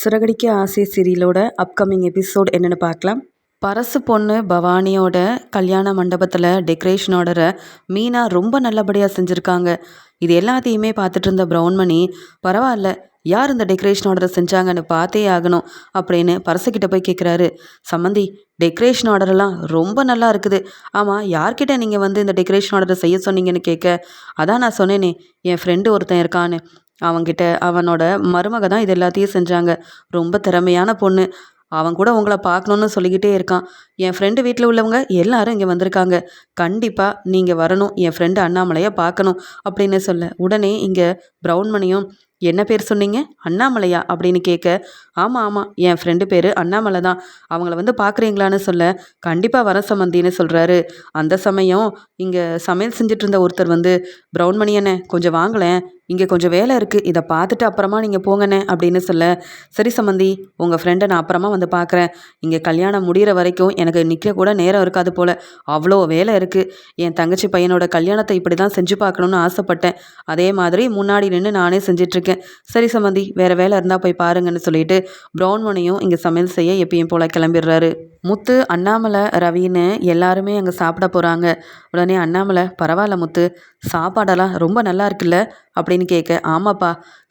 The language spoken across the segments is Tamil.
சிறகடிக்க ஆசை சீரியலோட அப்கமிங் எபிசோட் என்னென்னு பார்க்கலாம். பரசு பொண்ணு பவானியோட கல்யாண மண்டபத்தில் டெக்கரேஷனோட மீனா ரொம்ப நல்லபடியாக செஞ்சுருக்காங்க. இது எல்லாத்தையுமே பார்த்துட்டு இருந்த ப்ரௌன்மணி பரவாயில்ல யார் இந்த டெக்கரேஷன் ஆர்டரை செஞ்சாங்கன்னு பார்த்தே ஆகணும் அப்படின்னு பரசுக்கிட்ட போய் கேட்குறாரு சம்மந்தி டெக்கரேஷன் ஆர்டரெல்லாம் ரொம்ப நல்லா இருக்குது. ஆமாம் யார்கிட்ட நீங்கள் வந்து இந்த டெக்கரேஷன் ஆர்டரை செய்ய சொன்னீங்கன்னு கேட்க அதான் நான் சொன்னேனே என் ஃப்ரெண்டு ஒருத்தன் இருக்கான்னு. அவங்கிட்ட அவனோட மருமக தான் இது எல்லாத்தையும் செஞ்சாங்க. ரொம்ப திறமையான பொண்ணு. அவன் கூட உங்களை பார்க்கணுன்னு சொல்லிக்கிட்டே இருக்கான். என் ஃப்ரெண்டு வீட்டில் உள்ளவங்க எல்லாரும் இங்கே வந்திருக்காங்க. கண்டிப்பாக நீங்கள் வரணும். என் ஃப்ரெண்டு அண்ணாமலையை பார்க்கணும் அப்படின்னு சொல்ல. உடனே இங்கே ப்ரௌன்மணியும் என்ன பேர் சொன்னீங்க? அண்ணாமலையா? அப்படின்னு கேட்க ஆமாம் ஆமாம் என் ஃப்ரெண்டு பேர் அண்ணாமலை தான். அவங்கள வந்து பார்க்குறீங்களான்னு சொல்ல கண்டிப்பாக வர சம்மந்தின்னு சொல்கிறாரு அந்த சமயம் இங்கே சமையல் செஞ்சுட்டு இருந்த ஒருத்தர் வந்து ப்ரௌன் மணி கொஞ்சம் வாங்கலேன் இங்கே கொஞ்சம் வேலை இருக்குது இதை பார்த்துட்டு அப்புறமா நீங்கள் போங்கண்ணே அப்படின்னு சொல்ல சரி சம்மந்தி உங்கள் ஃப்ரெண்டை நான் அப்புறமா வந்து பார்க்குறேன் இங்கே கல்யாணம் முடிகிற வரைக்கும் எனக்கு நிற்க கூட நேரம் இருக்காது போல். அவ்வளோ வேலை இருக்குது என் தங்கச்சி பையனோட கல்யாணத்தை இப்படி தான் செஞ்சு பார்க்கணுன்னு ஆசைப்பட்டேன். அதே மாதிரி முன்னாடி நின்று நானே செஞ்சிட்ருக்கேன் சரி சம்மந்தி வேறு வேலை இருந்தால் போய் பாருங்கன்னு சொல்லிட்டு பிரௌன்மணியும் இங்கே சமையல் செய்ய எப்பயும் போல் கிளம்பிடுறாரு. முத்து அண்ணாமலை ரவின்னு எல்லாருமே அங்கே சாப்பிட போகிறாங்க உடனே அண்ணாமலை பரவாயில்ல முத்து சாப்பாடெல்லாம் ரொம்ப நல்லா இருக்குல்ல? அப்படின்னு கேட்க ஆமாப்பா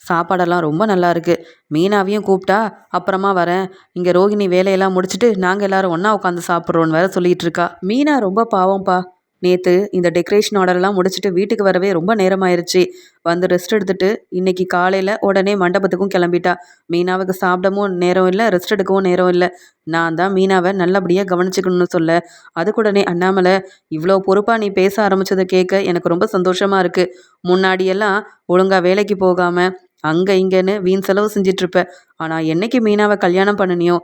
சாப்பாடெல்லாம் ரொம்ப நல்லா இருக்குது மீனாவையும் கூப்பிட்டா அப்புறமா வரேன். இங்கே ரோகிணி வேலையெல்லாம் முடிச்சுட்டு நாங்கள் எல்லாரும் ஒன்றா உட்காந்து சாப்பிட்றோன்னு வேற சொல்லிட்டு இருக்கா. மீனா ரொம்ப பாவம்ப்பா. நேற்று இந்த டெக்கரேஷன் ஆர்டர்லாம் முடிச்சுட்டு வீட்டுக்கு வரவே ரொம்ப நேரமாயிருச்சு. வந்து ரெஸ்ட் எடுத்துட்டு இன்னைக்கு காலையில் உடனே மண்டபத்துக்கும் கிளம்பிட்டா. மீனாவுக்கு சாப்பிடவும் நேரம் இல்லை ரெஸ்ட் எடுக்கவும் நேரம் இல்லை. நான் தான் மீனாவை நல்லபடியாக கவனிச்சுக்கணும்னு சொல்ல. அதுக்குடனே அண்ணாமலை இவ்வளோ பொறுப்பாக நீ பேச ஆரம்பிச்சதை கேட்க எனக்கு ரொம்ப சந்தோஷமாக இருக்குது முன்னாடியெல்லாம் ஒழுங்காக வேலைக்கு போகாமல் அங்கே இங்கேன்னு வீண் செலவு செஞ்சிட்ருப்ப ஆனால் என்னைக்கு மீனாவை கல்யாணம் பண்ணனியோ?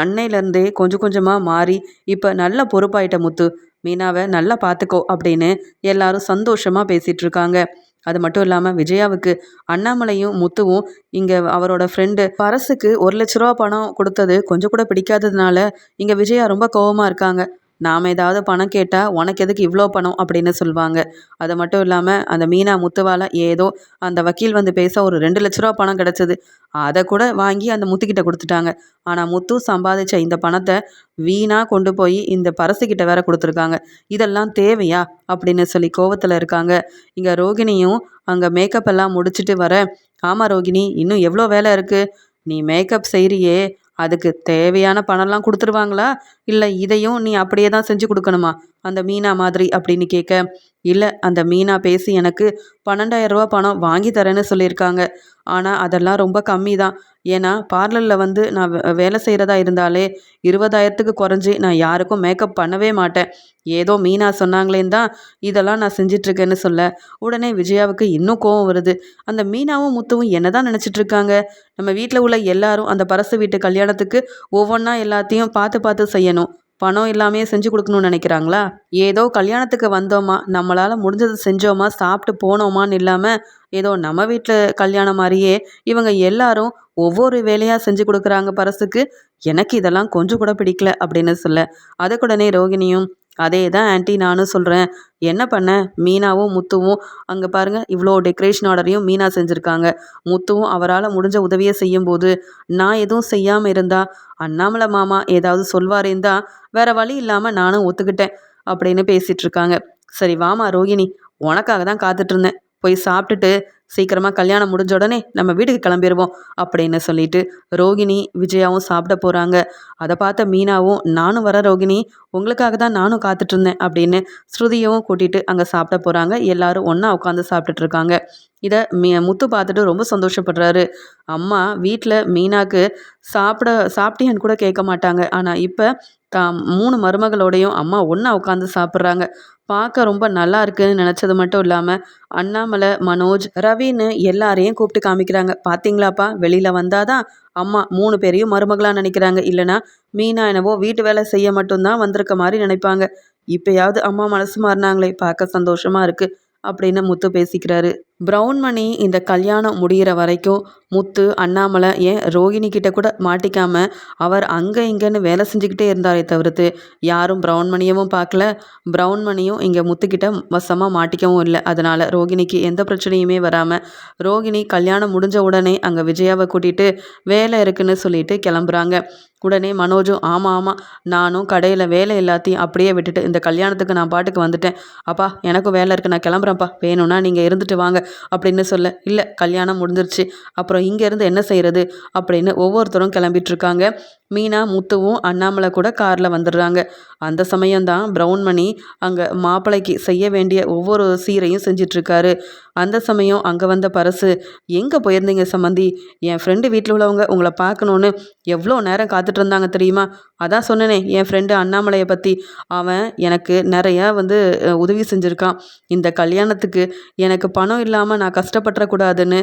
அன்னையிலேருந்தே கொஞ்சம் கொஞ்சமாக மாறி இப்போ நல்ல பொறுப்பாயிட்ட முத்து. மீனாவை நல்லா பார்த்துக்கோ அப்படின்னு எல்லாரும் சந்தோஷமாக பேசிகிட்டு இருக்காங்க அது மட்டும் இல்லாமல் விஜயாவுக்கு அண்ணாமலையும் முத்துவும் இங்கே அவரோட ஃப்ரெண்டு பரசுக்கு ஒரு லட்ச ரூபா பணம் கொடுத்தது கொஞ்சம் கூட பிடிக்காததுனால இங்கே விஜயா ரொம்ப கோவமாக இருக்காங்க. நாம் ஏதாவது பணம் கேட்டால் உனக்கு எதுக்கு இவ்வளோ பணம்? அப்படின்னு சொல்லுவாங்க. அது மட்டும் இல்லாமல் அந்த மீனா முத்துவால் ஏதோ அந்த வக்கீல் வந்து பேச ஒரு ரெண்டு லட்ச ரூபா பணம் கிடச்சிது. அதை கூட வாங்கி அந்த முத்துக்கிட்ட கொடுத்துட்டாங்க. ஆனால் முத்து சம்பாதிச்ச இந்த பணத்தை வீணாக கொண்டு போய் இந்த பரசுக்கிட்ட வேற கொடுத்துருக்காங்க. இதெல்லாம் தேவையா? அப்படின்னு சொல்லி கோவத்தில் இருக்காங்க. இங்கே ரோகிணியும் அங்கே மேக்கப் எல்லாம் முடிச்சுட்டு வர ஆமாம் ரோகிணி இன்னும் எவ்வளோ வேலை இருக்குது நீ மேக்கப் செய்கிறியே அதுக்கு தேவையான பணம்லாம் கொடுத்துருவாங்களா? இல்லை இதையும் நீ அப்படியே தான் செஞ்சு கொடுக்கணுமா? அந்த மீனா மாதிரி அப்படின்னு கேட்க இல்லை அந்த மீனா பேசி எனக்கு பன்னெண்டாயிரம் ரூபா பணம் வாங்கி தரேன்னு சொல்லியிருக்காங்க. ஆனால் அதெல்லாம் ரொம்ப கம்மி தான். ஏன்னா பார்லரில் வந்து நான் வேலை செய்கிறதா இருந்தாலே இருபதாயிரத்துக்கு குறைஞ்சி நான் யாருக்கும் மேக்கப் பண்ணவே மாட்டேன். ஏதோ மீனா சொன்னாங்களேன்னு தான் இதெல்லாம் நான் செஞ்சிட்ருக்கேன்னு சொல்ல உடனே விஜயாவுக்கு இன்னும் கோவம் வருது. அந்த மீனாவும் முத்துவும் என்ன தான் நினச்சிட்ருக்காங்க? நம்ம வீட்டில் உள்ள எல்லாரும் அந்த பரசு வீட்டு கல்யாணத்துக்கு ஒவ்வொன்றா எல்லாத்தையும் பார்த்து பார்த்து செய்யணும். பணம் இல்லாமையே செஞ்சு கொடுக்கணும்னு நினைக்கிறாங்களா? ஏதோ கல்யாணத்துக்கு வந்தோமா நம்மளால் முடிஞ்சதை செஞ்சோமா சாப்பிட்டு போனோமான்னு இல்லாமல் ஏதோ நம்ம வீட்டில் கல்யாணம் மாதிரியே இவங்க எல்லாரும் ஒவ்வொரு வேலையாக செஞ்சு கொடுக்குறாங்க பரசுக்கு எனக்கு இதெல்லாம் கொஞ்சம் கூட பிடிக்கல அப்படின்னு சொல்ல. அதுக்குடனே ரோகிணியும் அதே தான் ஆன்ட்டி நானும் சொல்கிறேன் என்ன பண்ண? மீனாவும் முத்துவும் அங்கே பாருங்கள் இவ்வளோ டெக்கரேஷன் ஆர்டரையும் மீனா செஞ்சுருக்காங்க. முத்துவும் அவரால் முடிஞ்ச உதவியை செய்யும்போது நான் எதுவும் செய்யாமல் இருந்தா அண்ணாமலை மாமா ஏதாவது சொல்வாரேன் தான் வேற வழி இல்லாமல் நானும் ஒத்துக்கிட்டேன் அப்படின்னு பேசிகிட்டு இருக்காங்க. சரி வாமா ரோகிணி உனக்காக தான் காத்துட்ருந்தேன் போய் சாப்பிட்டுட்டு சீக்கிரமாக கல்யாணம் முடிஞ்ச உடனே நம்ம வீட்டுக்கு கிளம்பிடுவோம் அப்படின்னு சொல்லிட்டு ரோகிணி விஜயாவும் சாப்பிட போகிறாங்க அதை பார்த்த மீனாவும் நானும் வர ரோகிணி உங்களுக்காக தான் நானும் காத்துட்டு இருந்தேன் அப்படின்னு ஸ்ருதியவும் கூட்டிகிட்டு அங்கே சாப்பிட போகிறாங்க எல்லாரும் ஒன்றா உட்காந்து சாப்பிட்டுட்டு இருக்காங்க இதை மீ முத்து பார்த்துட்டு ரொம்ப சந்தோஷப்படுறாரு. அம்மா வீட்டில் மீனாக்கு சாப்பிட சாப்பிட்டியான்னு கூட கேட்க மாட்டாங்க. ஆனால் இப்போ தான் மூணு மருமகளோடையும் அம்மா ஒன்றா உட்காந்து சாப்பிட்றாங்க. பார்க்க ரொம்ப நல்லா இருக்குன்னு நினச்சது மட்டும் இல்லாமல் அண்ணாமலை மனோஜ் ரவின்னு எல்லாரையும் கூப்பிட்டு காமிக்கிறாங்க. பார்த்தீங்களாப்பா வெளியில் வந்தாதான் அம்மா மூணு பேரையும் மருமகளாக நினைக்கிறாங்க. இல்லைனா மீனா என்னவோ வீட்டு வேலை செய்ய மட்டும்தான் வந்திருக்க மாதிரி நினைப்பாங்க. இப்போயாவது அம்மா மனசு மாறினாங்களே பார்க்க சந்தோஷமாக இருக்குது அப்படின்னு முத்து பேசிக்கிறாரு. ப்ரௌன் மணி இந்த கல்யாணம் முடிகிற வரைக்கும் முத்து அண்ணாமலை ஏன் ரோகிணி கிட்ட கூட மாட்டிக்காம அவர் அங்கே இங்கேன்னு வேலை செஞ்சுக்கிட்டே இருந்தாரே தவிர்த்து யாரும் ப்ரௌன் மணியவும் பார்க்கல. ப்ரௌன் மணியும் இங்கே முத்துக்கிட்ட வசமாக மாட்டிக்கவும் இல்லை. அதனால் ரோகிணிக்கு எந்த பிரச்சனையுமே வராமல் ரோகிணி கல்யாணம் முடிஞ்ச உடனே அங்கே விஜயாவை கூட்டிகிட்டு வேலை இருக்குன்னு சொல்லிட்டு கிளம்புறாங்க. உடனே மனோஜும் ஆமாம் ஆமாம் நானும் கடையில் வேலை எல்லாத்தையும் அப்படியே விட்டுட்டு இந்த கல்யாணத்துக்கு நான் பாட்டுக்கு வந்துட்டேன். அப்பா எனக்கும் வேலை இருக்குது நான் கிளம்புறேன்ப்பா. வேணும்னா நீங்கள் இருந்துட்டு வாங்க. அப்படின்னு சொல்ல இல்லை கல்யாணம் முடிஞ்சிருச்சு. அப்புறம் இங்கேருந்து என்ன செய்கிறது அப்படின்னு ஒவ்வொருத்தரும் கிளம்பிட்டுருக்காங்க. மீனா முத்துவும் அண்ணாமலை கூட காரில் வந்துடுறாங்க. அந்த சமயம்தான் ப்ரௌன் மணி அங்கே மாப்பிள்ளைக்கு செய்ய வேண்டிய ஒவ்வொரு சீரையும் செஞ்சிட்ருக்காரு அந்த சமயம் அங்கே வந்த பரசு எங்கே போயிருந்தீங்க சம்மந்தி என் ஃப்ரெண்டு வீட்டில் உள்ளவங்க உங்களை பார்க்கணுன்னு எவ்வளோ நேரம் காத்துட்டு இருந்தாங்க தெரியுமா? அதான் சொன்னனே என் ஃப்ரெண்டு அண்ணாமலையை பற்றி அவன் எனக்கு நிறையா வந்து உதவி செஞ்சுருக்கான். இந்த கல்யாணத்துக்கு எனக்கு பணம் இல்லாமல் நான் கஷ்டப்பட்டுறக்கூடாதுன்னு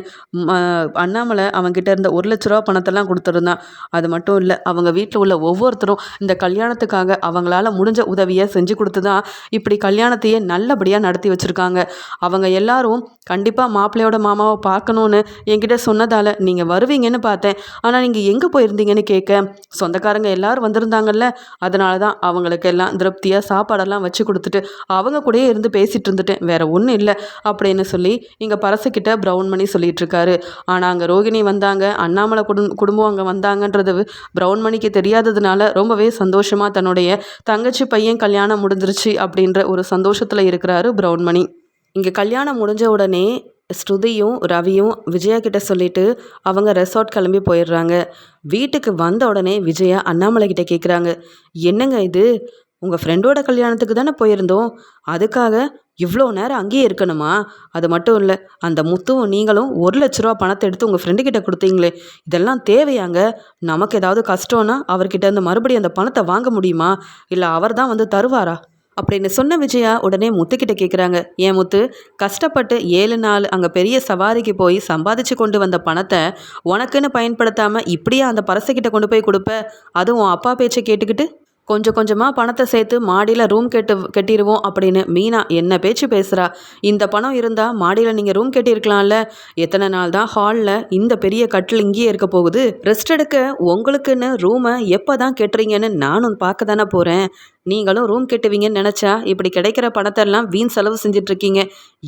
அண்ணாமலை அவன்கிட்ட இருந்த ஒரு லட்ச ரூபா பணத்தெல்லாம் கொடுத்துருந்தான். அது மட்டும் இல்லை அவங்க வீட்டில் உள்ள ஒவ்வொருத்தரும் இந்த கல்யாணத்துக்காக அவங்களால முடிஞ்ச உதவியை செஞ்சு கொடுத்து தான் இப்படி கல்யாணத்தையே நல்லபடியாக நடத்தி வச்சுருக்காங்க. அவங்க எல்லாரும் கண்டிப்பாக மாப்பிள்ளையோட மாமாவை பார்க்கணுன்னு என்கிட்ட சொன்னதால் நீங்கள் வருவீங்கன்னு பார்த்தேன். ஆனால் நீங்கள் எங்கே போயிருந்தீங்கன்னு கேட்க சொந்தக்காரங்க எல்லாரும் வந்திருந்தாங்கல்ல அதனால தான் அவங்களுக்கு எல்லாம் திருப்தியாக சாப்பாடெல்லாம் வச்சு கொடுத்துட்டு அவங்க கூடயே இருந்து பேசிகிட்டு இருந்துட்டேன். வேறு ஒன்றும் இல்லை அப்படின்னு சொல்லி இங்கே பரசுக்கிட்ட ப்ரௌன் மணி சொல்லிகிட்ருக்காரு ஆனால் அங்கே ரோகிணி வந்தாங்க அண்ணாமலை குடும் குடும்பம் அங்கே வந்தாங்கன்றது ப்ரௌன் மணிக்கு தெரியாததுனால ரொம்பவே சந்தோஷமாக தன்னுடைய தங்கச்சி பையன் கல்யாணம் முடிஞ்சிருச்சு அப்படின்ற ஒரு சந்தோஷத்தில் இருக்கிறாரு ப்ரௌன் மணி. இங்கே கல்யாணம் முடிஞ்ச உடனே ஸ்ருதியும் ரவியும் விஜயா கிட்ட சொல்லிட்டு அவங்க ரெசார்ட் கிளம்பி போயிடுறாங்க. வீட்டுக்கு வந்த உடனே விஜயா அண்ணாமலை கிட்ட கேட்குறாங்க என்னங்க இது? உங்கள் ஃப்ரெண்டோட கல்யாணத்துக்கு தானே போயிருந்தோம். அதுக்காக இவ்வளோ நேரம் அங்கேயே இருக்கணுமா? அது மட்டும் இல்லை அந்த முத்துவும் நீங்களும் ஒரு லட்ச ரூபா பணத்தை எடுத்து உங்கள் ஃப்ரெண்டுக்கிட்ட கொடுத்தீங்களே இதெல்லாம் தேவையாங்க? நமக்கு ஏதாவது கஷ்டம்னா அவர்கிட்ட இருந்து மறுபடியும் அந்த பணத்தை வாங்க முடியுமா? இல்லை அவர் தான் வந்து தருவாரா? அப்படின்னு சொன்ன விஜயா உடனே முத்துக்கிட்ட கேட்குறாங்க ஏன் முத்து கஷ்டப்பட்டு ஏழு நாள் அங்கே பெரிய சவாரிக்கு போய் சம்பாதிச்சு கொண்டு வந்த பணத்தை உனக்குன்னு பயன்படுத்தாமல் இப்படியே அந்த பரசைக்கிட்ட கொண்டு போய் கொடுப்ப? அதுவும் அப்பா பேச்சை கேட்டுக்கிட்டு கொஞ்சம் கொஞ்சமாக பணத்தை சேர்த்து மாடியில் ரூம் கெட்டு கட்டிடுவோம் அப்படின்னு மீனா என்ன பேச்சு பேசுகிறா இந்த பணம் இருந்தால் மாடியில் நீங்கள் ரூம் கட்டியிருக்கலாம்ல. எத்தனை நாள் தான் ஹாலில் இந்த பெரிய கட்டில் இங்கேயே இருக்க போகுது? ரெஸ்ட் எடுக்க உங்களுக்குன்னு ரூமை எப்போ தான் கெட்டுறீங்கன்னு நானும் பார்க்க தானே போகிறேன் நீங்களும் ரூம் கெட்டுவீங்கன்னு நினச்சா இப்படி கிடைக்கிற பணத்தெல்லாம் வீண் செலவு செஞ்சிட்ருக்கீங்க.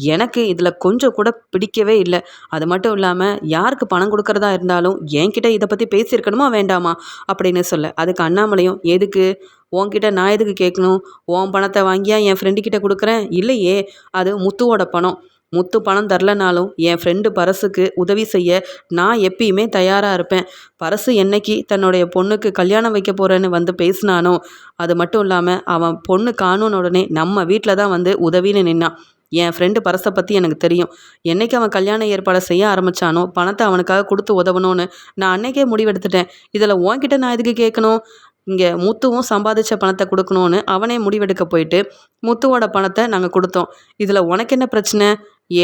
எனக்கு இதில் கொஞ்சம் கூட பிடிக்கவே இல்லை. அது மட்டும் இல்லாமல் யாருக்கு பணம் கொடுக்குறதா இருந்தாலும் என்கிட்ட இதை பற்றி பேசியிருக்கணுமா வேண்டாமா? அப்படின்னு சொல்ல. அதுக்கு அண்ணாமலையும் எதுக்கு? உன்கிட்ட நான் எதுக்கு கேட்கணும்? உன் பணத்தை வாங்கியா? என் ஃப்ரெண்டுக்கிட்ட கொடுக்குறேன்? இல்லையே. அது முத்துவோட பணம். முத்து பணம் தரலனாலும் என் ஃப்ரெண்டு பரசுக்கு உதவி செய்ய நான் எப்பயுமே தயாராக இருப்பேன். பரசு என்னைக்கு தன்னுடைய பொண்ணுக்கு கல்யாணம் வைக்க போகிறேன்னு வந்து பேசினானோ அது மட்டும் இல்லாமல் அவன் பொண்ணு காணுன்னு உடனே நம்ம வீட்டில் தான் வந்து உதவின்னு நின்னான். என் ஃப்ரெண்டு பரசை பற்றி எனக்கு தெரியும். என்றைக்கு அவன் கல்யாண ஏற்பாடை செய்ய ஆரம்பித்தானோ பணத்தை அவனுக்காக கொடுத்து உதவணும்னு நான் அன்னைக்கே முடிவெடுத்துட்டேன். இதில் உன்கிட்ட நான் எதுக்கு கேட்கணும்? இங்கே முத்துவும் சம்பாதிச்ச பணத்தை கொடுக்கணும்னு அவனே முடிவெடுக்க போயிட்டு முத்துவோட பணத்தை நாங்கள் கொடுத்தோம். இதில் உனக்கு என்ன பிரச்சனை?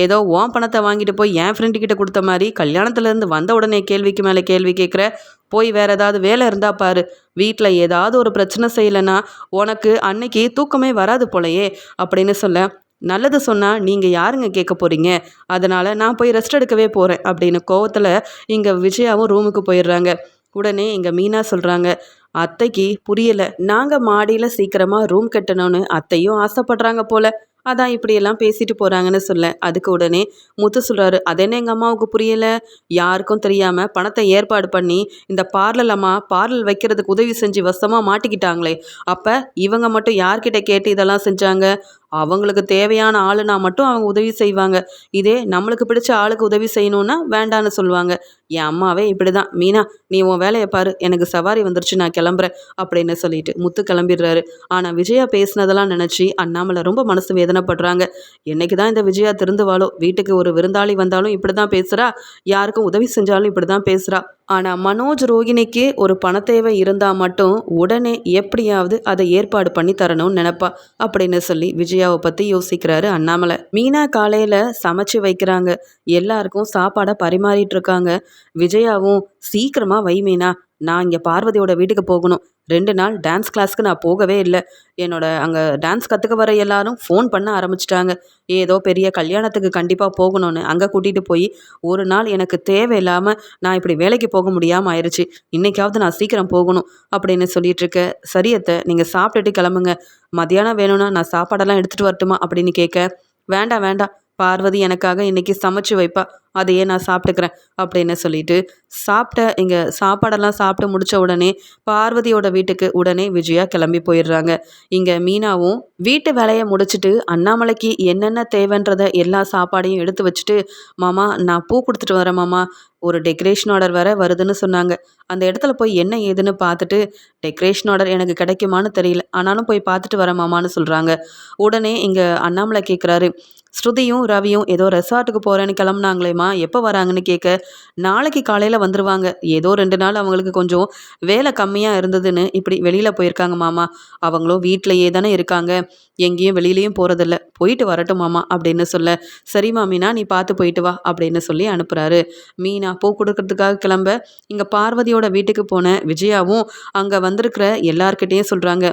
ஏதோ ஓன் பணத்தை வாங்கிட்டு போய் என் ஃப்ரெண்டுக்கிட்ட கொடுத்த மாதிரி கல்யாணத்துலேருந்து வந்த உடனே கேள்விக்கு மேலே கேள்வி கேட்குற போய் வேற ஏதாவது வேலை இருந்தா பாரு. வீட்டில் ஏதாவது ஒரு பிரச்சனை செய்யலைன்னா உனக்கு அன்னைக்கு தூக்கமே வராது போலையே அப்படின்னு சொல்ல நல்லது சொன்னால் நீங்கள் யாருங்க கேட்க போகிறீங்க அதனால் நான் போய் ரெஸ்ட் எடுக்கவே போகிறேன் அப்படின்னு கோவத்தில் இங்கே விஜயாவும் ரூமுக்கு போயிடுறாங்க. உடனே இங்கே மீனா சொல்கிறாங்க அத்தைக்கு புரியலை. நாங்கள் மாடியில் சீக்கிரமாக ரூம் கட்டணும்னு அத்தையும் ஆசைப்படுறாங்க போல. அதான் இப்படியெல்லாம் பேசிட்டு போகிறாங்கன்னு சொல்ல. அதுக்கு உடனே முத்து சொல்கிறாரு அதென்ன எங்கள் அம்மாவுக்கு புரியலை? யாருக்கும் தெரியாமல் பணத்தை ஏற்பாடு பண்ணி இந்த பார்லர் அம்மா பார்லர் வைக்கிறதுக்கு உதவி செஞ்சு வசமாக மாட்டிக்கிட்டாங்களே. அப்போ இவங்க மட்டும் யார்கிட்ட கேட்டு இதெல்லாம் செஞ்சாங்க? அவங்களுக்கு தேவையான ஆளுனா மட்டும் அவங்க உதவி செய்வாங்க. இதே நம்மளுக்கு பிடிச்ச ஆளுக்கு உதவி செய்யணும்னா வேண்டான்னு சொல்லுவாங்க. என் அம்மாவே இப்படி தான் மீனா நீ உன் வேலையை பாரு. எனக்கு சவாரி வந்துருச்சு நான் கிளம்புறேன் அப்படின்னு சொல்லிட்டு முத்து கிளம்பிடுறாரு. ஆனால் விஜயா பேசினதெல்லாம் நினச்சி அண்ணாமலை ரொம்ப மனசு வேதனைப்படுறாங்க. என்னைக்கு தான் இந்த விஜயா திருந்துவாளோ? வீட்டுக்கு ஒரு விருந்தாளி வந்தாலும் இப்படி தான் பேசுகிறா யாருக்கும் உதவி செஞ்சாலும் இப்படி தான் பேசுகிறா ஆனால் மனோஜ் ரோகிணிக்கு ஒரு பணத்தேவை இருந்தால் மட்டும் உடனே எப்படியாவது அதை ஏற்பாடு பண்ணி தரணும்னு நினப்பா அப்படின்னு சொல்லி விஜயாவை பற்றி யோசிக்கிறாரு அண்ணாமலை. மீனா காலையில் சமைச்சு வைக்கிறாங்க. எல்லாருக்கும் சாப்பாடை பரிமாறிட்டு இருக்காங்க. விஜயாவும் சீக்கிரமாக வை மீனா நான் இங்கே பார்வதியோட வீட்டுக்கு போகணும். ரெண்டு நாள் டான்ஸ் கிளாஸ்க்கு நான் போகவே இல்லை. என்னோட அங்கே டான்ஸ் கற்றுக்க வர எல்லாரும் ஃபோன் பண்ண ஆரம்பிச்சிட்டாங்க. ஏதோ பெரிய கல்யாணத்துக்கு கண்டிப்பாக போகணும்னு. அங்கே கூட்டிகிட்டு போய் ஒரு நாள் எனக்கு தேவையில்லாமல் நான் இப்படி வேலைக்கு போக முடியாமல் ஆயிடுச்சு இன்றைக்காவது நான் சீக்கிரம் போகணும் அப்படின்னு சொல்லிட்டு இருக்க. சரியத்தை நீங்கள் சாப்பிட்டுட்டு கிளம்புங்க. மதியானம் வேணும்னா நான் சாப்பாடெல்லாம் எடுத்துகிட்டு வரட்டுமா அப்படின்னு கேட்க. வேண்டாம் வேண்டாம். பார்வதி எனக்காக இன்றைக்கி சமைச்சு வைப்பா. அதையே நான் சாப்பிட்டுக்கிறேன் அப்படின்னு சொல்லிட்டு சாப்பிட்ட இங்கே சாப்பாடெல்லாம் சாப்பிட்டு முடிச்ச உடனே பார்வதியோட வீட்டுக்கு உடனே விஜயா கிளம்பி போயிடுறாங்க. இங்கே மீனாவும் வீட்டு வேலையை முடிச்சுட்டு அண்ணாமலைக்கு என்னென்ன தேவைன்றத எல்லா சாப்பாடையும் எடுத்து வச்சுட்டு மாமா நான் பூ கொடுத்துட்டு வரேன் மாமா. ஒரு டெக்கரேஷன் ஆர்டர் வேற வருதுன்னு சொன்னாங்க. அந்த இடத்துல போய் என்ன ஏதுன்னு பார்த்துட்டு டெக்கரேஷன் ஆர்டர் எனக்கு கிடைக்குமான்னு தெரியல. ஆனாலும் போய் பார்த்துட்டு வரேன் மாமான்னு சொல்கிறாங்க உடனே இங்கே அண்ணாமலை கேட்குறாரு ஸ்ருதியும் ரவியும் ஏதோ ரெசார்ட்டுக்கு போகிறேன்னு கிளம்புனாங்களேம்மா எப்போ வராங்கன்னு கேட்க நாளைக்கு காலையில் வந்துடுவாங்க ஏதோ ரெண்டு நாள் அவங்களுக்கு கொஞ்சம் வேலை கம்மியாக இருந்ததுன்னு இப்படி வெளியில் போயிருக்காங்க மாமா. அவங்களும் வீட்டிலையே தானே இருக்காங்க. எங்கேயும் வெளியிலையும் போகிறதில்ல போயிட்டு வரட்டும் மாமா அப்படின்னு சொல்ல சரி மாமினா நீ பார்த்து போயிட்டு வா அப்படின்னு சொல்லி அனுப்புகிறாரு மீனா பூ கொடுக்கறதுக்காக கிளம்ப இங்கே பார்வதியோட வீட்டுக்கு போன விஜயாவும் அங்கே வந்திருக்கிற எல்லார்கிட்டேயும் சொல்கிறாங்க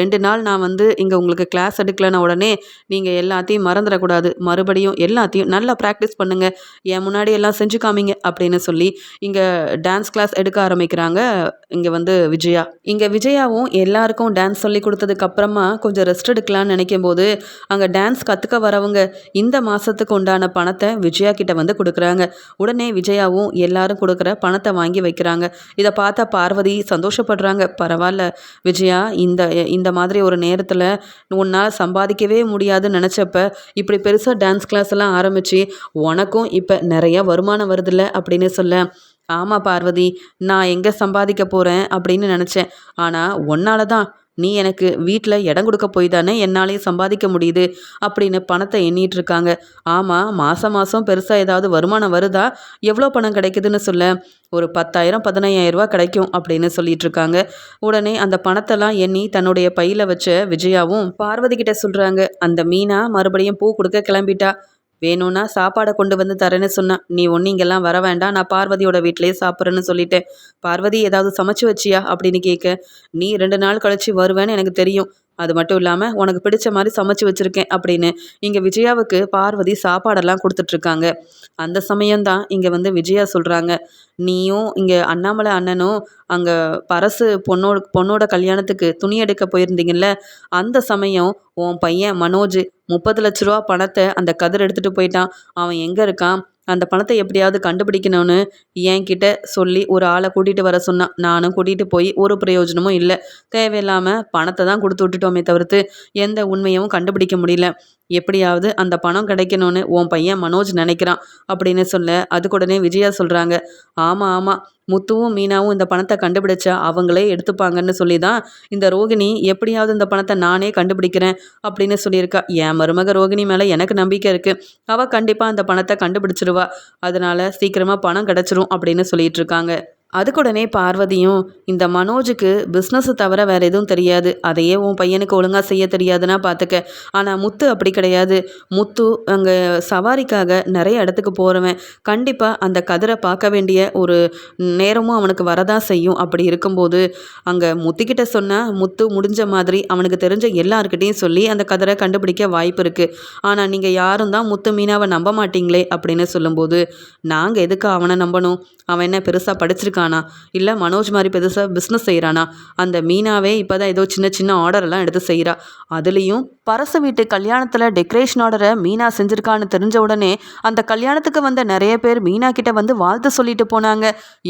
ரெண்டு நாள் நான் வந்து இங்கே உங்களுக்கு கிளாஸ் எடுக்கலைன்னா உடனே நீங்கள் எல்லாத்தையும் மறந்துடக்கூடாது. மறுபடியும் எல்லாத்தையும் நல்லா ப்ராக்டிஸ் பண்ணுங்கள் என் முன்னாடி எல்லாம் செஞ்சு காமிங்க அப்படின்னு சொல்லி இங்கே டான்ஸ் கிளாஸ் எடுக்க ஆரம்பிக்கிறாங்க. இங்கே வந்து விஜயா. இங்கே விஜயாவும் எல்லாருக்கும் டான்ஸ் சொல்லி கொடுத்ததுக்கு அப்புறமா கொஞ்சம் ரெஸ்ட் எடுக்கலாம்னு நினைக்கும் போது அங்கே டான்ஸ் கற்றுக்க வரவங்க இந்த மாதத்துக்கு உண்டான பணத்தை விஜயா கிட்ட வந்து கொடுக்குறாங்க. உடனே விஜயாவும் எல்லாரும் கொடுக்குற பணத்தை வாங்கி வைக்கிறாங்க. இதை பார்த்தா பார்வதி சந்தோஷப்படுறாங்க. பரவாயில்ல விஜயா இந்த இந்த மாதிரி ஒரு நேரத்தில் உன்னால் சம்பாதிக்கவே முடியாதுன்னு நினச்சப்ப இப்படி பெருசாக டான்ஸ் கிளாஸ் எல்லாம் ஆரம்பித்து உனக்கும் இப்போ நிறைய வருமானம் வருதில்ல அப்படின்னு சொல்ல ஆமாம் பார்வதி நான் எங்கே சம்பாதிக்க போகிறேன் அப்படின்னு நினச்சேன். ஆனால் உன்னால தான் நீ எனக்கு வீட்டில் இடம் கொடுக்க போய் தானே என்னாலேயும் சம்பாதிக்க முடியுது அப்படின்னு பணத்தை எண்ணிட்டு இருக்காங்க ஆமாம் மாதம் மாதம் பெருசாக ஏதாவது வருமானம் வருதா? எவ்வளோ பணம் கிடைக்குதுன்னு சொல்ல. ஒரு பத்தாயிரம் பதினையாயிரம் ரூபா கிடைக்கும் அப்படின்னு சொல்லிட்டு இருக்காங்க உடனே அந்த பணத்தெல்லாம் எண்ணி தன்னுடைய பையில் வச்ச விஜயாவும் பார்வதி கிட்ட சொல்கிறாங்க அந்த மீனா மறுபடியும் பூ கொடுக்க கிளம்பிட்டா. வேணும்னா சாப்பாடை கொண்டு வந்து தரேன்னு சொன்னான் நீ ஒன்று இங்கெல்லாம் வர வேண்டாம் நான் பார்வதியோட வீட்டிலேயே சாப்பிட்றேன்னு சொல்லிட்டேன் பார்வதி ஏதாவது சமைச்சு வச்சியா? அப்படின்னு கேட்க நீ ரெண்டு நாள் கழிச்சு வருவேன்னு எனக்கு தெரியும். அது மட்டும் இல்லாமல் உனக்கு பிடிச்ச மாதிரி சமைச்சு வச்சுருக்கேன் அப்படின்னு இங்கே விஜயாவுக்கு பார்வதி சாப்பாடெல்லாம் கொடுத்துட்ருக்காங்க. அந்த சமயம்தான் இங்கே வந்து விஜயா சொல்கிறாங்க நீயும் இங்கே அண்ணாமலை அண்ணனும் அங்கே பரசு பொண்ணோட பொண்ணோட கல்யாணத்துக்கு துணி எடுக்க போயிருந்தீங்கல்ல அந்த சமயம் உன் பையன் மனோஜ் முப்பது லட்ச ரூபா பணத்தை அந்த கதிர் எடுத்துகிட்டு போயிட்டான். அவன் எங்கே இருக்கான்? அந்த பணத்தை எப்படியாவது கண்டுபிடிக்கணும்னு என்கிட்ட சொல்லி ஒரு ஆளை கூட்டிகிட்டு வர சொன்னான். நானும் கூட்டிகிட்டு போய் ஒரு பிரயோஜனமும் இல்லை. தேவையில்லாமல் பணத்தை தான் கொடுத்து விட்டுட்டோமே தவிர்த்து எந்த உண்மையும் கண்டுபிடிக்க முடியல. எப்படியாவது அந்த பணம் கிடைக்கணும்னு உன் பையன் மனோஜ் நினைக்கிறான் அப்படின்னு சொல்ல அதுக்குடனே விஜயா சொல்கிறாங்க ஆமாம் ஆமாம் முத்துவும் மீனாவும் இந்த பணத்தை கண்டுபிடிச்சா அவங்களே எடுத்துப்பாங்கன்னு சொல்லி தான் இந்த ரோகிணி எப்படியாவது இந்த பணத்தை நானே கண்டுபிடிக்கிறேன் அப்படின்னு சொல்லியிருக்கா. என் மருமக ரோகிணி மேலே எனக்கு நம்பிக்கை இருக்குது அவள் கண்டிப்பாக அந்த பணத்தை கண்டுபிடிச்சிருவா. அதனால் சீக்கிரமாக பணம் கிடச்சிரும் அப்படின்னு சொல்லிட்டு இருக்காங்க. அதுக்குடனே பார்வதியும் இந்த மனோஜுக்கு பிஸ்னஸை தவிர வேறு எதுவும் தெரியாது. அதையே உன் பையனுக்கு ஒழுங்காக செய்ய தெரியாதுன்னா பார்த்துக்க ஆனால் முத்து அப்படி கிடையாது. முத்து அங்கே சவாரிக்காக நிறைய இடத்துக்கு போகிறவன் கண்டிப்பாக அந்த கதிரை பார்க்க வேண்டிய ஒரு நேரமும் அவனுக்கு வரதான் செய்யும். அப்படி இருக்கும்போது அங்கே முத்துக்கிட்ட சொன்னால் முத்து முடிஞ்ச மாதிரி அவனுக்கு தெரிஞ்ச எல்லாருக்கிட்டையும் சொல்லி அந்த கதிரை கண்டுபிடிக்க வாய்ப்பு இருக்குது ஆனால் நீங்கள் யாரும் தான் முத்து மீனாவை நம்ப மாட்டீங்களே அப்படின்னு சொல்லும்போது நாங்கள் எதுக்கு அவனை நம்பணும்? அவன் என்ன பெருசாக படிச்சிருக்கான். இருக்கானா? இல்லை மனோஜ் மாதிரி பெருசாக பிஸ்னஸ் செய்கிறானா அந்த மீனாவே இப்போ தான் ஏதோ சின்ன சின்ன ஆர்டரெல்லாம் எடுத்து செய்கிறா அதுலேயும் பரசு வீட்டு கல்யாணத்தில் டெக்கரேஷன் ஆர்டரை மீனா செஞ்சுருக்கான்னு தெரிஞ்ச உடனே அந்த கல்யாணத்துக்கு வந்த நிறைய பேர் மீனா கிட்ட வந்து வாழ்த்து சொல்லிட்டு போனாங்க.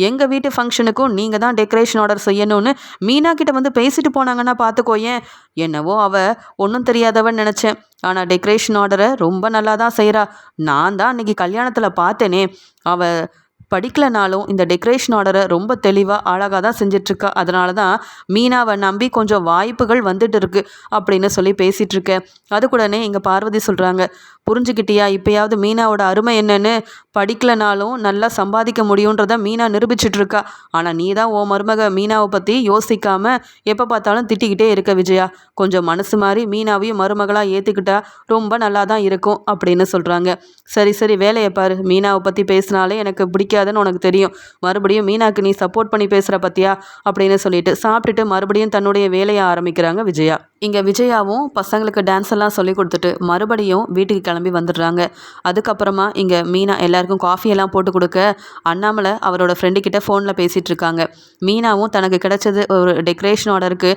எங்கள் வீட்டு ஃபங்க்ஷனுக்கும் நீங்கள் தான் டெக்கரேஷன் ஆர்டர் செய்யணும்னு மீனா கிட்ட வந்து பேசிட்டு போனாங்கன்னா பார்த்துக்கோயேன் என்னவோ அவள் ஒன்றும் தெரியாதவன் நினச்சேன். ஆனால் டெக்கரேஷன் ஆர்டரை ரொம்ப நல்லா தான் செய்கிறா நான் தான் அன்றைக்கி கல்யாணத்தில் பார்த்தேனே. அவள் படிக்கலனாலும் இந்த டெக்கரேஷன் ஆர்டரை ரொம்ப தெளிவாக அழகாக தான் செஞ்சிட்ருக்கா. அதனால தான் மீனாவை நம்பி கொஞ்சம் வாய்ப்புகள் வந்துட்டு இருக்கு அப்படின்னு சொல்லி பேசிகிட்ருக்கேன் அது கூடனே இங்கே பார்வதி சொல்கிறாங்க புரிஞ்சுக்கிட்டியா? இப்போயாவது மீனாவோட அருமை என்னன்னு படிக்கலனாலும் நல்லா சம்பாதிக்க முடியுன்றத மீனா நிரூபிச்சிட்ருக்கா. ஆனால் நீ தான் ஓ மருமக மீனாவை பற்றி யோசிக்காமல் எப்போ பார்த்தாலும் திட்டிக்கிட்டே இருக்க விஜயா. கொஞ்சம் மனசு மாதிரி மீனாவையும் மருமகளாக ஏற்றுக்கிட்டா ரொம்ப நல்லா தான் இருக்கும் அப்படின்னு சொல்கிறாங்க சரி சரி வேலையை பாரு. மீனாவை பற்றி பேசினாலே எனக்கு பிடிக்காதுன்னு உனக்கு தெரியும். மறுபடியும் மீனாக்கு நீ சப்போர்ட் பண்ணி பேசுகிற பத்தியா? அப்படின்னு சொல்லிட்டு சாப்பிட்டுட்டு மறுபடியும் தன்னுடைய வேலையை ஆரம்பிக்கிறாங்க விஜயா. இங்கே விஜயாவும் பசங்களுக்கு டான்ஸ் எல்லாம் சொல்லி கொடுத்துட்டு மறுபடியும் வீட்டுக்கு கிளம்பி வந்துடுறாங்க. அதுக்கப்புறமா இங்கே மீனா எல்லாருக்கும் காஃபி எல்லாம் போட்டு கொடுக்க அண்ணாமலை அவரோட ஃப்ரெண்டுக்கிட்ட ஃபோனில் பேசிகிட்டு இருக்காங்க. மீனாவும் தனக்கு கிடைச்சது ஒரு டெக்கரேஷன் ஆர்டருக்கு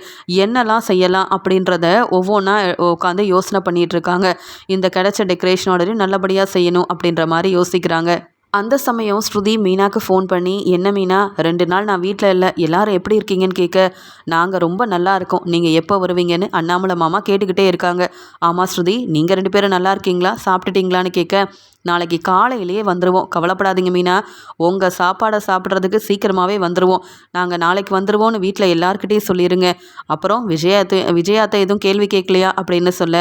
என்னெல்லாம் செய்யலாம் அப்படின்றத ஒவ்வொன்றா உட்காந்து யோசனை பண்ணிகிட்டு இருக்காங்க. இந்த கிடைச்ச டெக்கரேஷன் ஆர்டரையும் நல்லபடியாக செய்யணும் அப்படின்ற மாதிரி யோசிக்கிறாங்க. அந்த சமயம் ஸ்ருதி மீனாக்கு ஃபோன் பண்ணி என்ன மீனா ரெண்டு நாள் நான் வீட்டில் இல்லை எல்லாரும் எப்படி இருக்கீங்கன்னு கேட்க நாங்கள் ரொம்ப நல்லா இருக்கோம். நீங்கள் எப்போ வருவீங்கன்னு அண்ணாமலை மாமா கேட்டுக்கிட்டே இருக்காங்க. ஆமாம் ஸ்ருதி நீங்கள் ரெண்டு பேரும் நல்லா இருக்கீங்களா? சாப்பிட்டுட்டீங்களான்னு கேட்க நாளைக்கு காலையிலேயே வந்துடுவோம் கவலைப்படாதீங்க மீனா. உங்கள் சாப்பாடை சாப்பிட்றதுக்கு சீக்கிரமாகவே வந்துடுவோம் நாங்கள் நாளைக்கு வந்துடுவோம்னு வீட்டில் எல்லாருக்கிட்டேயும் சொல்லிடுங்க அப்புறம் விஜயாத்தை விஜயாத்தை எதுவும் கேள்வி கேட்கலையா அப்படின்னு சொல்ல.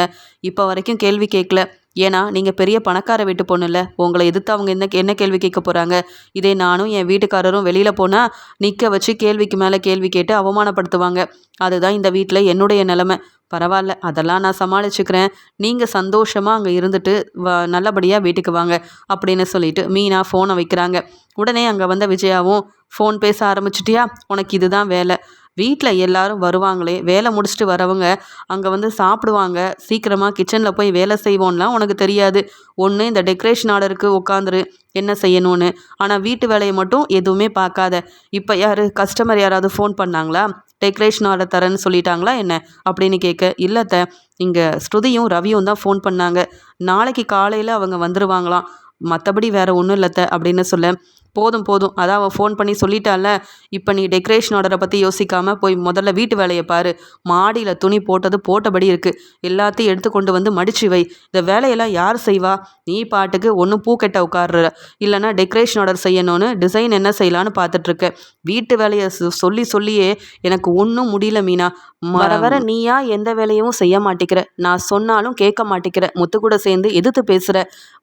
இப்போ வரைக்கும் கேள்வி கேட்கல ஏன்னா நீங்கள் பெரிய பணக்கார வீட்டு பொண்ணு இல்லை உங்களை எதிர்த்து அவங்க என்ன என்ன கேள்வி கேட்க போகிறாங்க இதே நானும் என் வீட்டுக்காரரும் வெளியில் போனால் நிற்க வச்சு கேள்விக்கு மேலே கேள்வி கேட்டு அவமானப்படுத்துவாங்க. அதுதான் இந்த வீட்டில் என்னுடைய நிலமை. பரவாயில்ல அதெல்லாம் நான் சமாளிச்சுக்கிறேன். நீங்கள் சந்தோஷமாக அங்கே இருந்துட்டு வ நல்லபடியாக வீட்டுக்கு வாங்க அப்படின்னு சொல்லிட்டு மீனா ஃபோனை வைக்கிறாங்க. உடனே அங்கே வந்த விஜயாவும் ஃபோன் பேச ஆரம்பிச்சிட்டியா? உனக்கு இதுதான் வேலை. வீட்டில் எல்லாரும் வருவாங்களே வேலை முடிச்சுட்டு வரவங்க அங்கே வந்து சாப்பிடுவாங்க சீக்கிரமாக கிச்சனில் போய் வேலை செய்வோம்லாம் உனக்கு தெரியாது. ஒன்று இந்த டெக்கரேஷன் ஆர்டருக்கு உட்காந்துரு என்ன செய்யணும்னு. ஆனால் வீட்டு வேலையை மட்டும் எதுவுமே பார்க்காத. இப்போ யார் கஸ்டமர் யாராவது ஃபோன் பண்ணாங்களா? டெக்கரேஷன் ஆர்டர் தரேன்னு சொல்லிட்டாங்களா என்ன? அப்படின்னு கேட்க இல்லைத்த இங்கே ஸ்ருதியும் ரவியும் தான் ஃபோன் பண்ணாங்க. நாளைக்கு காலையில் அவங்க வந்துடுவாங்களாம் மற்றபடி வேறு ஒன்றும் இல்லைத்த அப்படின்னு சொல்ல போதும் போதும். அதான் அவள் ஃபோன் பண்ணி சொல்லிட்டால இப்போ நீ டெக்கரேஷன் ஆர்டரை பற்றி யோசிக்காமல் போய் முதல்ல வீட்டு வேலையை பாரு. மாடியில் துணி போட்டது போட்டபடி இருக்குது எல்லாத்தையும் எடுத்து கொண்டு வந்து மடிச்சு வை. இந்த வேலையெல்லாம் யார் செய்வா? நீ பாட்டுக்கு ஒன்றும் பூ கெட்ட இல்லைனா டெக்கரேஷன் ஆர்டர் செய்யணும்னு டிசைன் என்ன செய்யலான்னு பார்த்துட்ருக்க வீட்டு வேலையை சொல்லி சொல்லியே எனக்கு ஒன்றும் முடியல மீனா. வர வர நீயா எந்த வேலையும் செய்ய மாட்டேங்கிற நான் சொன்னாலும் கேட்க மாட்டேங்கிற முத்து கூட சேர்ந்து எதிர்த்து பேசுகிற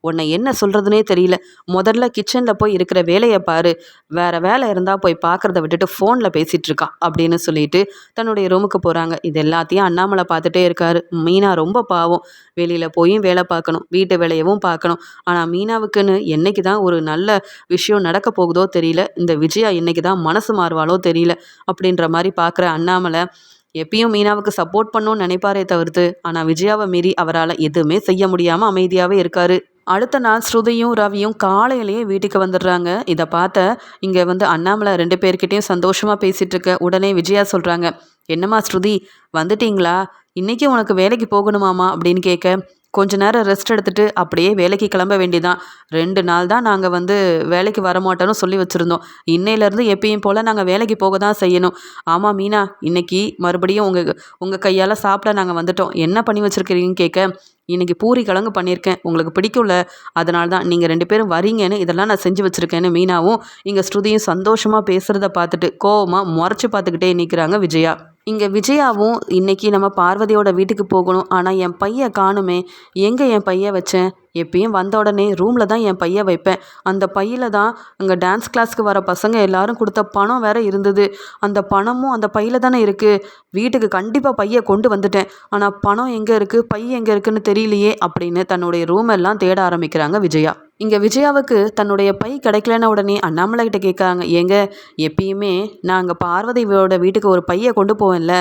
உன்னை என்ன சொல்கிறதுனே தெரியல. முதல்ல கிச்சனில் போய் இருக்கிற வேலை வேலையை பாரு வேறு வேலை இருந்தால் போய் பார்க்குறத விட்டுட்டு ஃபோனில் பேசிகிட்டு இருக்கா அப்படின்னு சொல்லிட்டு தன்னுடைய ரூமுக்கு போகிறாங்க இது எல்லாத்தையும் அண்ணாமலை பார்த்துட்டே இருக்காரு. மீனா ரொம்ப பாவம். வெளியில் போயும் வேலை பார்க்கணும் வீட்டு வேலையவும் பார்க்கணும். ஆனால் மீனாவுக்குன்னு என்னைக்கு தான் ஒரு நல்ல விஷயம் நடக்க போகுதோ தெரியல. இந்த விஜயா இன்னைக்கு தான் மனசு மாறுவாளோ தெரியல அப்படின்ற மாதிரி பார்க்குற அண்ணாமலை எப்பயும் மீனாவுக்கு சப்போர்ட் பண்ணணும்னு நினைப்பாரே தவிர்த்து ஆனால் விஜயாவை மீறி அவரால் எதுவுமே செய்ய முடியாமல் அமைதியாகவே இருக்காரு. அடுத்த நாள் ஸ்ருதியும் ரவியும் காலையிலேயே வீட்டுக்கு வந்துடுறாங்க. இதை பார்த்த இங்கே வந்து அண்ணாமலை ரெண்டு பேர்கிட்டையும் சந்தோஷமாக பேசிகிட்டு இருக்க உடனே விஜயா சொல்கிறாங்க என்னம்மா ஸ்ருதி வந்துட்டீங்களா? இன்றைக்கி உனக்கு வேலைக்கு போகணுமாமா அப்படின்னு கேட்க கொஞ்ச நேரம் ரெஸ்ட் எடுத்துகிட்டு அப்படியே வேலைக்கு கிளம்ப வேண்டியதான் ரெண்டு நாள் தான் நாங்கள் வந்து வேலைக்கு வர மாட்டோன்னு சொல்லி வச்சுருந்தோம். இன்னையிலேருந்து எப்பயும் போல் நாங்கள் வேலைக்கு போக தான் செய்யணும். ஆமாம் மீனா இன்னைக்கு மறுபடியும் உங்கள் உங்கள் கையால் சாப்பிட நாங்கள் வந்துட்டோம். என்ன பண்ணி வச்சுருக்கிறீங்கன்னு கேட்க இன்றைக்கி பூரி கிழங்கு பண்ணியிருக்கேன். உங்களுக்கு பிடிக்கும்ல? அதனால தான் நீங்கள் ரெண்டு பேரும் வரீங்கன்னு இதெல்லாம் நான் செஞ்சு வச்சுருக்கேன்னு மீனாவும் இங்கே ஸ்ருதியும் சந்தோஷமாக பேசுகிறத பார்த்துட்டு கோவமாக முறைச்சி பார்த்துக்கிட்டே நிற்கிறாங்க விஜயா. இங்கே விஜயாவும் இன்றைக்கி நம்ம பார்வதியோட வீட்டுக்கு போகணும். ஆனால் என் பையன் காணுமே. எங்கே என் பையன் வச்சேன்? எப்பயும் வந்த உடனே ரூமில் தான் என் பையன் வைப்பேன். அந்த பையில் தான் அங்கே டான்ஸ் கிளாஸ்க்கு வர பசங்க எல்லாரும் கொடுத்த பணம் வேற இருந்தது. அந்த பணமும் அந்த பையில் தானே இருக்குது வீட்டுக்கு கண்டிப்பாக பையை கொண்டு வந்துட்டேன். ஆனால் பணம் எங்கே இருக்குது பை எங்கே இருக்குன்னு தெரியலையே அப்படின்னு தன்னுடைய ரூம் எல்லாம் தேட ஆரம்பிக்கிறாங்க விஜயா. இங்கே விஜயாவுக்கு தன்னுடைய பை கிடைக்கலன உடனே அண்ணாமலை கிட்ட கேட்குறாங்க ஏங்க எப்பயுமே நான் அங்கே பார்வதியோட வீட்டுக்கு ஒரு பையை கொண்டு போவேன்ல.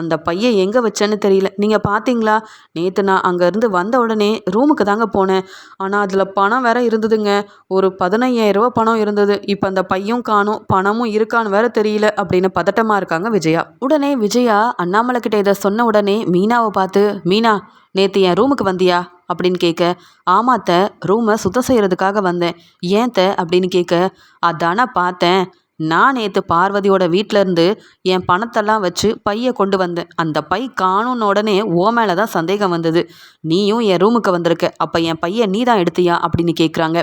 அந்த பையை எங்கே வச்சேன்னு தெரியல. நீங்கள் பார்த்தீங்களா நேற்று நான் அங்கேருந்து வந்த உடனே ரூமுக்கு தாங்க போனேன். ஆனால் அதில் பணம் வேற இருந்ததுங்க. ஒரு பதினையாயிரரூபா பணம் இருந்தது. இப்போ அந்த பையும் காணும் பணமும் இருக்கான்னு வேற தெரியல அப்படின்னு பதட்டமாக இருக்காங்க விஜயா. உடனே விஜயா அண்ணாமலை கிட்ட இதை சொன்ன உடனே மீனாவை பார்த்து மீனா நேற்று என் ரூமுக்கு வந்தியா? அப்படின்னு கேட்க ஆமாத்த ரூமை சுத்தம் செய்கிறதுக்காக வந்தேன். ஏன்த்த அப்படின்னு கேட்க அதானா பார்த்தேன். நான் நேற்று பார்வதியோட வீட்டிலேருந்து என் பணத்தெல்லாம் வச்சு பையை கொண்டு வந்தேன். அந்த பை காணும்னு உடனே ஓ மேலே தான் சந்தேகம் வந்தது. நீயும் என் ரூமுக்கு வந்திருக்க. அப்போ என் பையன் நீ தான் எடுத்தியா? அப்படின்னு கேட்குறாங்க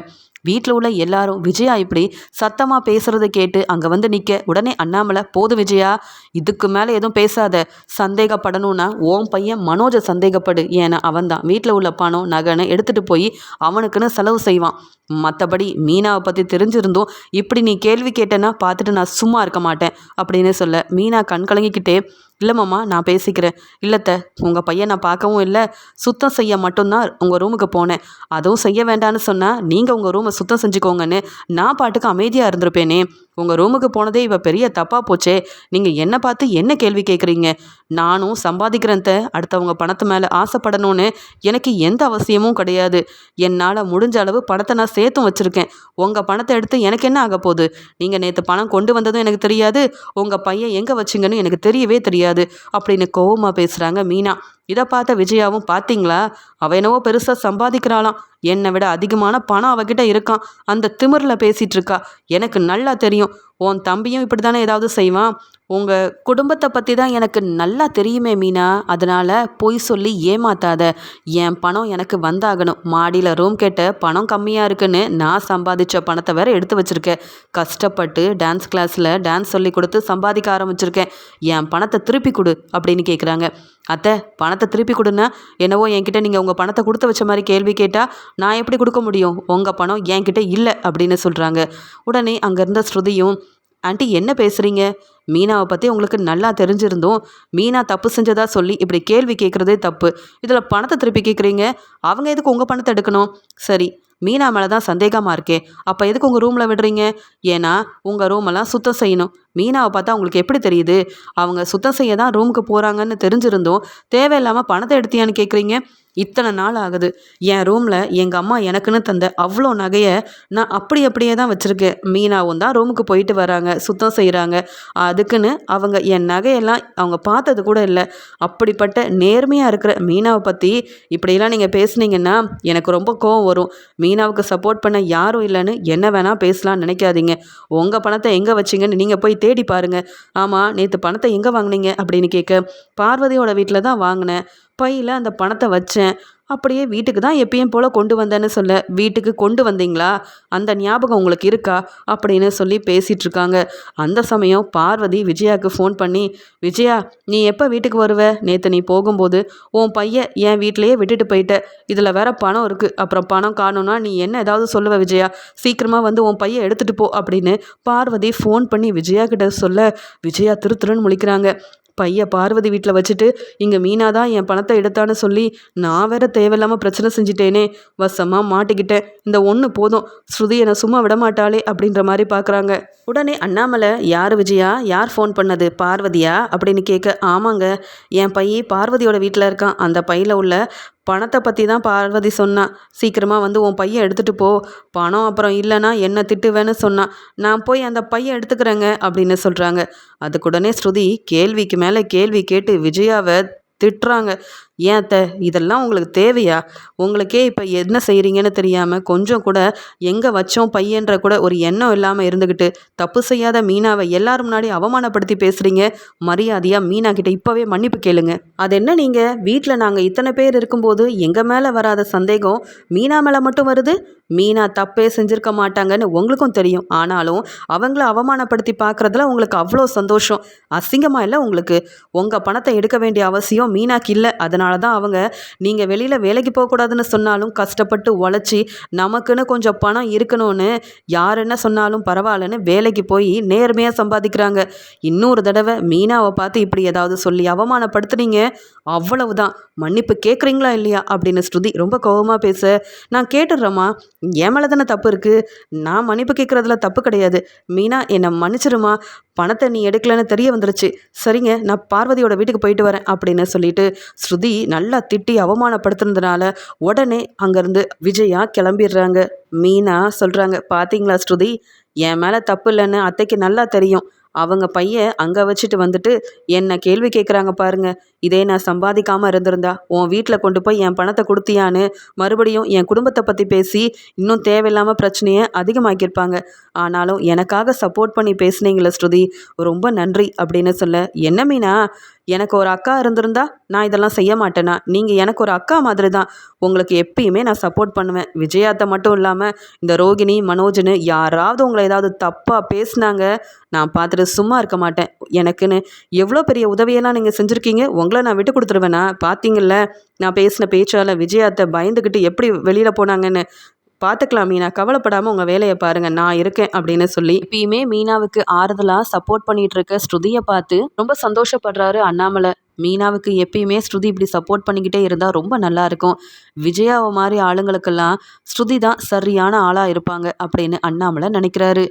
வீட்டில் உள்ள எல்லாரும் விஜயா இப்படி சத்தமாக பேசுகிறத கேட்டு அங்கே வந்து நிற்க உடனே அண்ணாமலை போது விஜயா இதுக்கு மேலே எதுவும் பேசாத. சந்தேகப்படணும்னா ஓம் பையன் மனோஜை சந்தேகப்படு. ஏன்னா அவன் தான். வீட்டில் உள்ள பணம் நகைன்னு எடுத்துகிட்டு போய் அவனுக்குன்னு செலவு செய்வான். மற்றபடி மீனாவை பற்றி தெரிஞ்சிருந்தோம் இப்படி நீ கேள்வி கேட்டேன்னா பார்த்துட்டு நான் சும்மா இருக்க மாட்டேன். அப்படின்னு சொல்ல மீனா கண் கலங்கிக்கிட்டே இல்லை மாமா நான் பேசிக்கிறேன். இல்லைத்த உங்கள் பையன் நான் பார்க்கவும் இல்லை. சுத்தம் செய்ய மட்டும்தான் உங்கள் ரூமுக்கு போனேன். அதுவும் செய்ய வேண்டான்னு சொன்னால் நீங்கள் உங்கள் ரூமை சுத்தம் செஞ்சுக்கோங்கன்னு நான் பாட்டுக்கு அமைதியாக இருந்திருப்பேனே. உங்கள் ரூமுக்கு போனதே இவ பெரிய தப்பாக போச்சே. நீங்கள் என்னை பார்த்து என்ன கேள்வி கேட்குறீங்க நானும் சம்பாதிக்கிறேன்த்த அடுத்தவங்க பணத்து மேலே ஆசைப்படணும்னு எனக்கு எந்த அவசியமும் கிடையாது. என்னால் முடிஞ்ச அளவு பணத்தை நான் சேர்த்தும் வச்சுருக்கேன். உங்கள் பணத்தை எடுத்து எனக்கு என்ன ஆக போகுது? நீங்கள் நேற்று பணம் கொண்டு வந்ததும் எனக்கு தெரியாது. உங்கள் பையன் எங்கே வச்சிங்கன்னு எனக்கு தெரியவே தெரியாது. அப்படின்னு கோவமாக பேசுகிறாங்க மீனா. இதை பார்த்த விஜயாவும் பார்த்தீங்களா அவ என்னவோ பெருசாக சம்பாதிக்கிறாளாம். என்னை விட அதிகமான பணம் அவகிட்ட இருக்கான் அந்த திமிரில் பேசிகிட்டு இருக்கா. எனக்கு நல்லா தெரியும். உன் தம்பியும் இப்படி தானே ஏதாவது செய்வான்? உங்கள் குடும்பத்தை பற்றி தான் எனக்கு நல்லா தெரியுமே மீனா. அதனால் பொய் சொல்லி ஏமாத்தாத. என் பணம் எனக்கு வந்தாகணும். மாடியில் ரூம் கேட்ட பணம் கம்மியாக இருக்குன்னு நான் சம்பாதிச்ச பணத்தை வேற எடுத்து வச்சுருக்கேன். கஷ்டப்பட்டு டான்ஸ் கிளாஸில் டான்ஸ் சொல்லி கொடுத்து சம்பாதிக்க ஆரம்பிச்சிருக்கேன். என் பணத்தை திருப்பி கொடு அப்படின்னு கேட்குறாங்க அத்தை பணத்தை திருப்பி கொடுன்னா என்னவோ என்கிட்ட நீங்கள் உங்கள் பணத்தை கொடுத்து வச்ச மாதிரி கேள்வி கேட்டால் நான் எப்படி கொடுக்க முடியும்? உங்கள் பணம் என்கிட்ட இல்லை அப்படின்னு சொல்கிறாங்க உடனே அங்கேருந்த ஸ்ருதியும் ஆண்டி என்ன பேசுகிறீங்க மீனாவை பற்றி உங்களுக்கு நல்லா தெரிஞ்சிருந்தோம். மீனா தப்பு செஞ்சதா சொல்லி இப்படி கேள்வி கேட்குறதே தப்பு. இதில் பணத்தை திருப்பி கேட்குறீங்க அவங்க எதுக்கு உங்கள் பணத்தை எடுக்கணும்? சரி மீனா மேலே தான் சந்தேகமாக இருக்கே. அப்போ எதுக்கு உங்கள் ரூமில் விடுறீங்க? ஏன்னா உங்கள் ரூமெல்லாம் சுத்தம் செய்யணும். மீனாவை பார்த்தா உங்களுக்கு எப்படி தெரியுது? அவங்க சுத்தம் செய்ய தான் ரூமுக்கு போகிறாங்கன்னு தெரிஞ்சிருந்தோம். தேவையில்லாமல் பணத்தை எடுத்தியான்னு கேட்குறீங்க இத்தனை நாள் ஆகுது. என் ரூமில் எங்கள் அம்மா எனக்குன்னு தந்த அவ்வளோ நகையை நான் அப்படி அப்படியே தான் வச்சுருக்கேன். மீனாவும் தான் ரூமுக்கு போயிட்டு வராங்க. சுத்தம் செய்கிறாங்க அதுக்குன்னு அவங்க என் நகையெல்லாம் அவங்க பார்த்தது கூட இல்லை. அப்படிப்பட்ட நேர்மையாக இருக்கிற மீனாவை பற்றி இப்படியெல்லாம் நீங்கள் பேசுனீங்கன்னா எனக்கு ரொம்ப கோவம் வரும். மீனாவுக்கு சப்போர்ட் பண்ண யாரும் இல்லைன்னு என்ன வேணால் பேசலாம்னு நினைக்காதீங்க. உங்கள் பணத்தை எங்கே வச்சிங்கன்னு நீங்கள் போய் தேடி பாருங்கள் ஆமாம் நேற்று பணத்தை எங்கே வாங்கினீங்க அப்படின்னு கேட்க பார்வதியோட வீட்டில் தான் வாங்கினேன். பையில் அந்த பணத்தை வச்சேன். அப்படியே வீட்டுக்கு தான் எப்பயும் போல் கொண்டு வந்தேன்னு சொல்ல வீட்டுக்கு கொண்டு வந்தீங்களா? அந்த ஞாபகம் உங்களுக்கு இருக்கா? அப்படின்னு சொல்லி பேசிகிட்ருக்காங்க அந்த சமயம் பார்வதி விஜயாவுக்கு ஃபோன் பண்ணி விஜயா நீ எப்போ வீட்டுக்கு வருவ? நேற்று நீ போகும்போது உன் பையன் என் வீட்டிலையே விட்டுட்டு போயிட்ட. இதில் வேற பணம் இருக்குது அப்புறம் பணம் காணும்னா நீ என்ன ஏதாவது சொல்லுவ விஜயா? சீக்கிரமாக வந்து உன் பையன் எடுத்துகிட்டு போ அப்படின்னு பார்வதி ஃபோன் பண்ணி விஜயா கிட்ட சொல்ல விஜயா திரு திருன்னு முழிக்கிறாங்க. பைய பார்வதி வீட்டில் வச்சுட்டு இங்கே மீனா தான் என் பணத்தை எடுத்தான்னு சொல்லி நான் வேற தேவையில்லாமல் பிரச்சனை செஞ்சிட்டேனே வசமாக மாட்டிக்கிட்டேன். இந்த ஒன்று போதும். ஸ்ருதி என்னை சும்மா விடமாட்டாளே அப்படின்ற மாதிரி பார்க்குறாங்க உடனே அண்ணாமலை யார் விஜயா? யார் ஃபோன் பண்ணது? பார்வதியா? அப்படின்னு கேட்க ஆமாங்க. என் பையன் பார்வதியோட வீட்டில் இருக்கான். அந்த பையில் உள்ள பணத்தை பற்றி தான் பார்வதி சொன்னான் சீக்கிரமாக வந்து உன் பையன் எடுத்துகிட்டு போ. பணம் அப்புறம் இல்லைன்னா என்ன திட்டுவேன்னு சொன்னான் நான் போய் அந்த பையன் எடுத்துக்கிறேங்க அப்படின்னு சொல்கிறாங்க அதுக்குடனே ஸ்ருதி கேள்விக்கு மேலே கேள்வி கேட்டு விஜயாவை திட்டுறாங்க. ஏன் அத்தை இதெல்லாம் உங்களுக்கு தேவையா? உங்களுக்கே இப்போ என்ன செய்கிறீங்கன்னு தெரியாமல் கொஞ்சம் கூட எங்கே வச்சோம் பையன்ற கூட ஒரு எண்ணம் இல்லாமல் இருந்துக்கிட்டு தப்பு செய்யாத மீனாவை எல்லாரும் முன்னாடி அவமானப்படுத்தி பேசுகிறீங்க மரியாதையாக மீனா கிட்ட இப்போவே மன்னிப்பு கேளுங்க. அது என்ன நீங்கள் வீட்டில் நாங்கள் இத்தனை பேர் இருக்கும்போது எங்கள் மேலே வராத சந்தேகம்? மீனா மேலே மட்டும் வருது? மீனா தப்பே செஞ்சுருக்க மாட்டாங்கன்னு உங்களுக்கும் தெரியும். ஆனாலும் அவங்கள அவமானப்படுத்தி பார்க்குறதுல உங்களுக்கு அவ்வளோ சந்தோஷம். அசிங்கமாக இல்லை உங்களுக்கு. உங்கள் பணத்தை எடுக்க வேண்டிய அவசியம் மீனாக்கு இல்லை. அதனால அதனால தான் அவங்க நீங்கள் வெளியில் வேலைக்கு போகக்கூடாதுன்னு சொன்னாலும் கஷ்டப்பட்டு உழைச்சி நமக்குன்னு கொஞ்சம் பணம் இருக்கணும்னு யார் என்ன சொன்னாலும் பரவாயில்லன்னு வேலைக்கு போய் நேர்மையாக சம்பாதிக்கிறாங்க. இன்னொரு தடவை மீனாவை பார்த்து இப்படி ஏதாவது சொல்லி அவமானப்படுத்துனீங்க. அவ்வளவுதான். மன்னிப்பு கேட்குறீங்களா இல்லையா? அப்படின்னு ஸ்ருதி ரொம்ப கோபமாக பேச. நான் கேட்டுடுறேம்மா. என் மேலே தானே தப்பு இருக்குது நான் மன்னிப்பு கேட்குறதுல தப்பு கிடையாது. மீனா என்னை மன்னிச்சிருமா? பணத்தை நீ எடுக்கலன்னு தெரிய வந்துருச்சு. சரிங்க நான் பார்வதியோட வீட்டுக்கு போயிட்டு வரேன் அப்படின்னு சொல்லிட்டு ஸ்ருதி நல்லா திட்டி அவமானப்படுத்துனதுனால உடனே அங்கேருந்து விஜயா கிளம்பிடுறாங்க. மீனா சொல்கிறாங்க பார்த்தீங்களா ஸ்ருதி? என் மேலே தப்பு இல்லைன்னு அத்தைக்கு நல்லா தெரியும். அவங்க பையன் அங்கே வச்சுட்டு வந்துட்டு என்ன கேள்வி கேட்குறாங்க பாருங்க. இதே நான் சம்பாதிக்காமல் இருந்திருந்தா உன் வீட்டில் கொண்டு போய் என் பணத்தை கொடுத்தியான்னு மறுபடியும் என் குடும்பத்தை பற்றி பேசி இன்னும் தேவையில்லாமல் பிரச்சனையை அதிகமாக்கியிருப்பாங்க. ஆனாலும் எனக்காக சப்போர்ட் பண்ணி பேசுனீங்களே ஸ்ருதி. ரொம்ப நன்றி அப்படின்னு சொல்ல என்ன மீனா? எனக்கு ஒரு அக்கா இருந்திருந்தா நான் இதெல்லாம் செய்ய மாட்டேனா? நீங்கள் எனக்கு ஒரு அக்கா மாதிரி தான் உங்களுக்கு எப்பயுமே நான் சப்போர்ட் பண்ணுவேன். விஜயாத்தை மட்டும் இல்லாமல் இந்த ரோகிணி மனோஜ்னு யாராவது உங்களை ஏதாவது தப்பாக பேசுனாங்க நான் பார்த்துட்டு சும்மா இருக்க மாட்டேன். எனக்குன்னு எவ்வளோ பெரிய உதவியெல்லாம் நீங்கள் செஞ்சுருக்கீங்க? உங்களை நான் விட்டு கொடுத்துருவேனா? பார்த்தீங்கல்ல நான் பேசின பேச்சால் விஜயாத்தை பயந்துக்கிட்டு எப்படி வெளியில் போனாங்கன்னு பார்த்துக்கலாம் மீனா கவலைப்படாமல் உங்கள் வேலையை பாருங்கள் நான் இருக்கேன் அப்படின்னு சொல்லி இப்பயுமே மீனாவுக்கு ஆறுதலாக சப்போர்ட் பண்ணிட்டு இருக்க ஸ்ருதியை பார்த்து ரொம்ப சந்தோஷப்படுறாரு அண்ணாமலை. மீனாவுக்கு எப்பயுமே ஸ்ருதி இப்படி சப்போர்ட் பண்ணிக்கிட்டே இருந்தால் ரொம்ப நல்லாயிருக்கும் விஜயாவை மாதிரி ஆளுங்களுக்கெல்லாம் ஸ்ருதி தான் சரியான ஆளாக இருப்பாங்க அப்படின்னு அண்ணாமலை நினைக்கிறாரு.